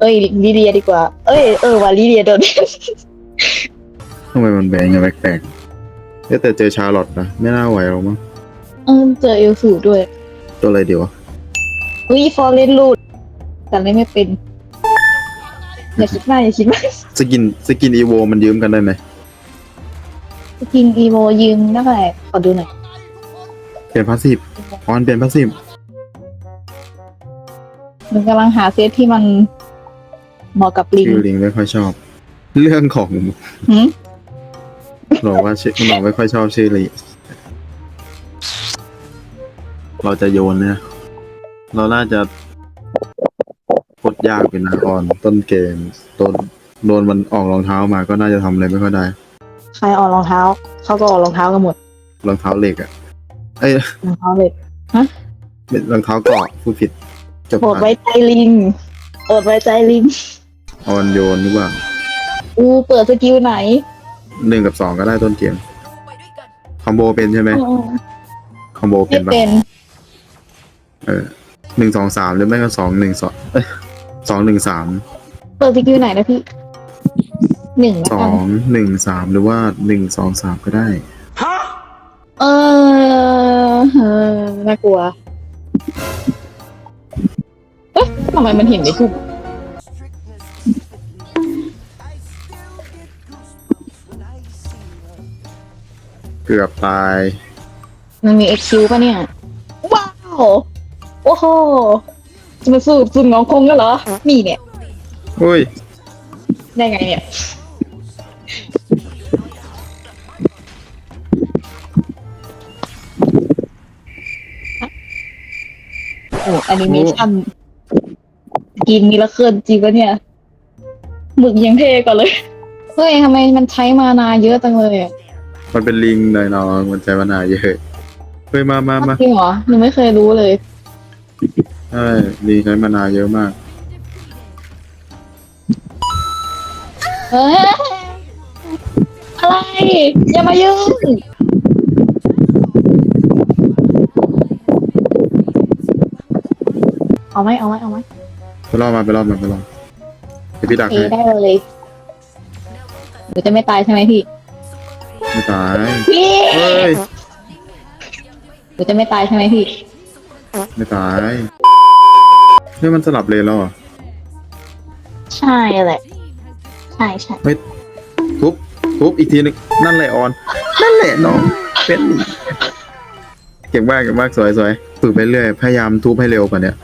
เอ้ยลิเดียดีกว่า เอ้ยเออว่าลิเดียโดน ทำไมมันแบงยังแปลกๆเอ๊ะแต่เจอชาร์ลอตนะไม่น่าไหวหรอกมั้งเออเจอเอลสูด้วยตัวอะไรเดียววะอุ้ยฟอร์เรนลูดแต่เล่นไม่เป็น อย่าคิดมากอย่าคิดมากสกินสกินอีโวมันยืมกันได้ไหมสกินอีโวยืมได้ขอดูหน่อยเปลี่ยนพาสซีฟออนเปลี่ยนพาสซีฟมันกำลังหาเซตที่มัน เหมาะกับลิงชื่อลิงไม่ค่อยชอบ เรื่องของหืมบอกว่าชื่อเราไม่ค่อยชอบชื่อลิงเราจะโยนเนี่ย เราน่าจะกดยากเป็นนะออนต้นเกมต้นโดนมันออกรองเท้ามาก็น่าจะทำอะไรไม่ค่อยได้ ใครออกรองเท้า เขาก็ออกรองเท้ากันหมดรองเท้าเหล็กอะเอ้ยรองเท้าเลยเป็นรองเท้าเกราะพูดผิดจบโปรดไว้ใจลิงโปรดไว้ใจลิง ออนโยนหรือเปล่าอูเปิดสกิลไหนหนึ่งกับสองก็ได้ต้นเกม คอมโบเป็นใช่ไหมอ๋อคอมโบเป็ไม่นปะเป็นเออหนึ่งสองสามหรือไม่ก็สองหนึ่งสองเอ้ยสองหนึ่งสามเปิดสกิลไหนนะพี่หนึ่งสละอกันงหนึ่งสามหรือว่าหนึ่งสองสามก็ได้ เออเออน่ากลัวเอ๊ะทำไมมันเห็นไม่ถูก เกือบตาย มันมีเอ็กคิวป่ะเนี่ย ว้าว โอ้โห จะมาสู้สุนงองคงกันเหรอ นี่เนี่ย อุ้ย ได้ไงเนี่ย โอ้แอนิเมชันกินมีละเคลื่อนจริงปะเนี่ย หมึกยังเท่กว่าเลย เฮ้ยทำไมมันใช้มานาเยอะจังเลยอะ มันเป็นลิงหน่อยน้องมันใช้มานานเยอะเฮ้ยมามามาจริงเหรอหนูไม่เคยรู้เลย ใช่ลิงใช้มานานเยอะมาก เฮ้ย อะไร อย่ามายุ่งเอาไหมเอาไหมเอาไหมไปรอบมาไปรอบมาไปรอบเดี๋ยวพี่ดักเอให้ได้เลยหนูจะไม่ตายใช่ไหมพี่ ไม่ตายพี่เฮ้ยหนูจะไม่ตายใช่ไหมพี่ ไม่ตายเฮ้ยมันสลับเลนแล้วเหรอใช่แหละ ใช่ใช่ทุบทุบอีกทีนึงนั่นแหละออน นั่นแหละน้องเป็นเก่งมากเก่งมากสวยสวยฝึกไปเรื่อยพยายามทุบให้เร็วกว่าเนี้ย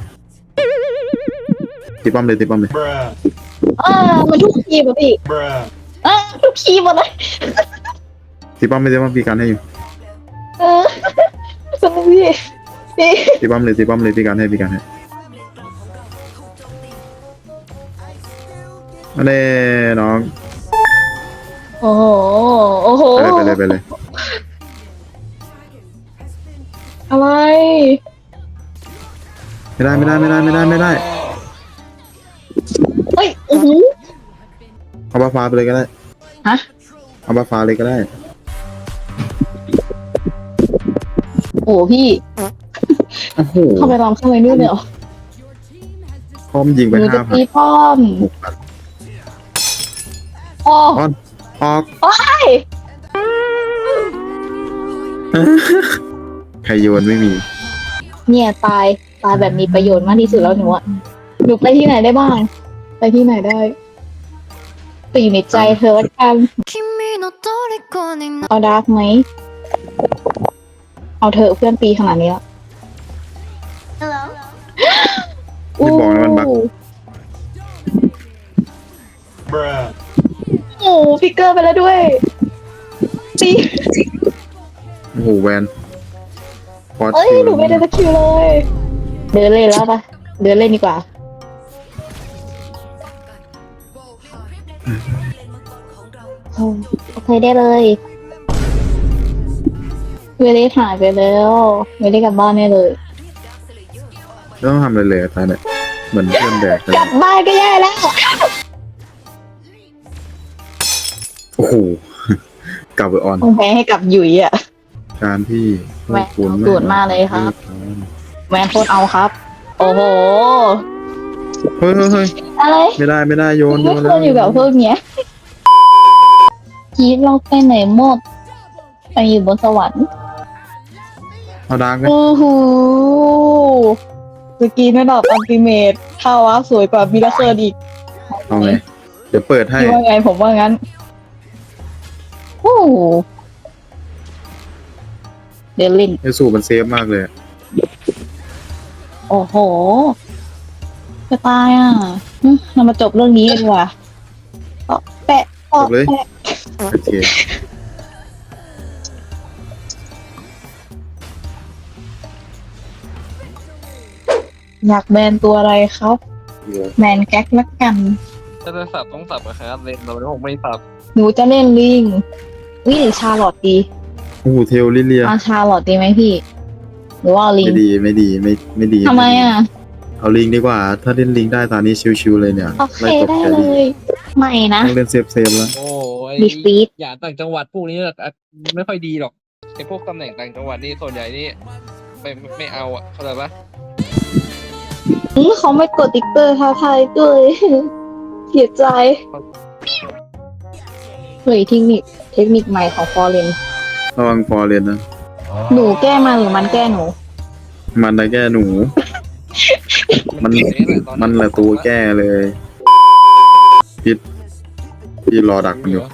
ตีป้อมเลยตีป้อมเลย Bruh. เออมันทุกทีป่ะพี่ Bruh. เออทุกทีหมดเลย ตีป้อมไม่ตีป้อมพี่การให้อยู่เออสนุกพี่พี่ตีป้อมเลยตีป้อมเลยพี่การให้พี่การให้มาเน่น้องโอ้โหโอ้โหไปเลยไปเลยไปเลยอะไรไม่ได้ไม่ได้ไม่ได้ไม่ได้ไม่ได้เฮ้ยโอ้โหเอาบ้าฟ้าไปเลยก็ได้ฮะเอาบ้าฟ้าเลยก็ได้ โอ้โหพี่โอ้โหเข้าไปลองเข้าไปนู่นเลยเหรอพร้อมยิงหไปนูจะห้าพันตีป้อมหกพันโอ้ออนออก โอ้ยใครโยนไม่มี เนี่ยตายตายแบบมีประโยชน์มากที่สุดแล้วหนูอะหนูไปที่ไหนได้บ้าง ไปที่ไหนได้ ไปอยู่ในใจเธอละกันเอาดาร์กไหม เอาเธอเพื่อนปีขนาดนี้แล้วไม่บอกนะมันบักโอ้โหพิกเกอร์ไปแล้วด้วยจีโอ้โหแวนพอเอ้ย หนูไม่ได้สกิวเลย เดินเล่นแล้วปะเดินเล่นดีกว่า โอ้โอเคได้เลยเวเลสหายไปแล้วเวเลสกลับบ้านได้เลยไม่ต้องทำอะไรเลยอะตายเนี่ยเหมือนเพื่อนแดกเลยกลับบ้านก็แย่แล้วโอ้โห กลับไปออน คงแพ้ให้กับหยุยอะ การที่แหวนคุณเอาสูตรมาเลยครับแวนโคตรเอาครับ โอ้โห เฮ้ยเฮ้ยเฮ้ยอะไรไม่ได้ไม่ได้โยนโยไม่นคแล้ววรอยู่กับพวกเนี้ยกีดเราไปไหนหมด ไปอยู่บนสวรรค์เอาดังไหมโอ้โหสกีนระดับอัลติเมทท่าวะสวยกว่ามิราเคิลอีกเอาไงเดี๋ยวเปิดให้ คิดว่าไงผมว่างั้นโอ้โหเดยวลินไอสูมันเซฟมากเลยโอ้โห จะตายอะอืมเรามาจบเรื่องนี้กันดีกว่าเปาะแปะเปาะจบเลย แปะโอเคอยากแบนตัวอะไรครับแมนแก๊กละกัน ถ้าจะสับต้องสับกับครับเลนเราไม่ผมไม่สับหนูจะเล่นลิงวิหรือชาร์ลอตดีโอ้โหเทลลิเลียเอาชาร์ลอตดีไหมพี่ หรือว่าเอาลิงไม่ดีไม่ดีไม่ไม่ดีทำไมอะ เอาลิงดีกว่า ถ้าเล่นลิงได้ตอนนี้ชิวๆเลยเนี่ยโอเคไล่ตบได้แคเลรี่ยไม่นะต้องเล่นเซฟเซฟแล้ว โอ้ยบีฟีดอย่าต่างจังหวัดพวกนี้อะอะไม่ค่อยดีหรอกไอพวกตำแหน่งต่างจังหวัดนี่ส่วนใหญ่นี่ไม่ไม่ไม่เอาอะเข้าใจปะอื้อเขาไม่กดติ๊กเกอร์ท้าทายด้วยเสียใจเฮ้ยเทคนิคเทคนิคใหม่ของฟอร์เรนระวังฟอร์เรนนะ หนูแก้มาหรือมันแก้หนู มันได้แก้หนู มันเก่งเลยแหละตอมันแหละตัวแก้เลยพิษพี่รอดักมันอยู่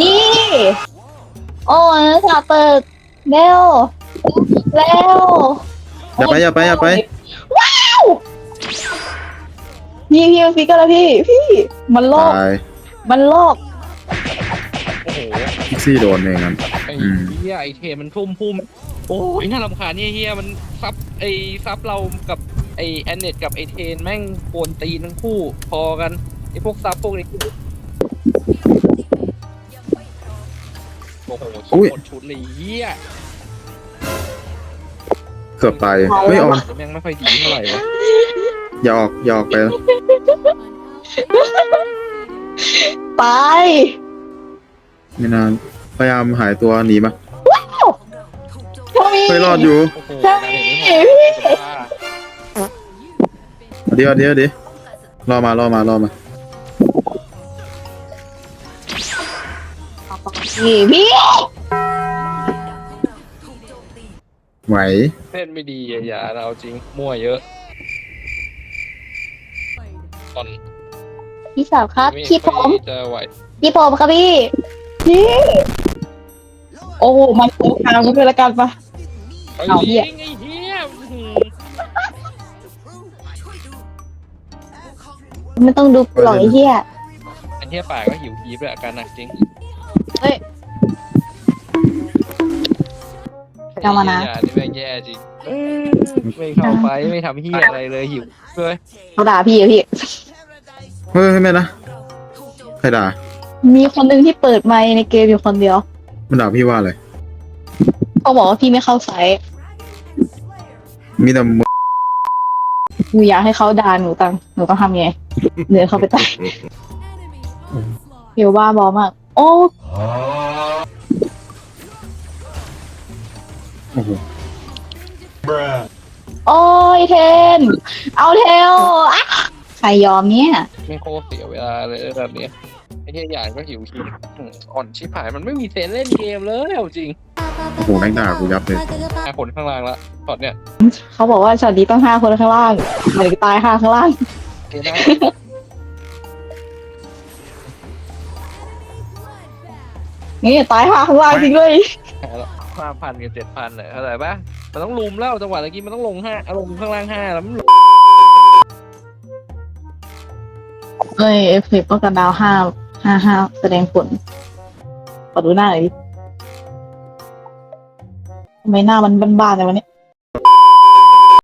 นี่ โอ้ยสาเปิดเร็วเร็วอย่าไปอย่าไปอย่าไป ว้าวพี่พี่มันฟิกกันแล้วพี่ พี่ มันโลกตายมันโลกโอ้โหพิกซี่โดนเองครับไอ้อืมเฮียไอเทมันทุ่มพุ่ม โอ้ยน่ารำคาญเนี่ยเฮียมันซับไอซับเรากับไอแอนเนตกับไอเทนแม่งโกนตีนทั้งคู่พอกันไอพวกซับพวกนี้โอ้โหอุ๊ยหมดชุดเลยเฮียเกือบตายเฮ้ยออนแม่งไม่ค่อยดีเท่าไหร่วะอย่าออกอย่าออกไปนะตายไม่นานพยายามหายตัวหนีมา พ่อมีไม่รอดอยู่ โอ้โหใช่ดาเมจไม่พอเดี๋ยวเดี๋ยวเดี๋ยวรอมารอมารอมานี่พี่ไหว เล่นไม่ดีอย่าอย่าเอาจริง มั่วเยอะตอนพี่สาวครับพี่ผมจะไหวพี่ผมครับพี่พี่โอ้โหมันโกงทางมันเป็นละกันปะ เอาเหี้เหี้ยยไอ้เหี้ยอื้อหือไม่ต้องดูหรอกไอ้เหี้ยไอ้เหี้ยป่าก็หิวกีบเลยอาการหนักจริงเฮ้ยเอามานะไอ้เหี้ยนี่แม่งแย่จริงไม่เข้าไปไม่ทำเหี้ยอะไรเลยหิวเลยเขาด่าพี่อะพี่เฮ้ยไม่นะใครด่ามีคนหนึ่งที่เปิดไมค์ในเกมอยู่คนเดียว มันด่าพี่ว่าอะไร เขาบอกว่าพี่ไม่เข้าไซส์มีแต่มึงหนูอยากให้เขาด่าหนูตังหนูต้องทำไงเดินเข้าไปใต้เดี๋ยวว่าบอมาก โอ้โอ้โหโอ้ยเทน เอาเทลอะใครยอมเนี่ยไม่โคตรเสียเวลาเลยแบบเนี้ยไอ้เหี้ยหยานก็หิวกีบอื้ออ่อนชิบหายมันไม่มีเซนส์เล่นเกมเลยเอาจริง โอ้โหแม่งด่ากูยับเลยห้าคนข้างล่างละตอนเนี้ยเขาบอกว่าช็อตนี้ต้องห้าคนข้างล่างหมายถึงตายห้าข้างล่างเกมหน้านี่ตายห้าข้างล่างจริงเลยห้าพันกับเจ็ดพันเลยเข้าใจปะมันต้องลุมแล้วจังหวะตะกี้มันต้องลงห้าเอาลงข้างล่างห้าแล้วมันเอ้ยเอฟเฟกต์ป้องกันดาวห้าห้าห้าแสดงผลขอดูหน้าหน่อยดิ ทำไมหน้ามันบ้านๆแต่วันนี้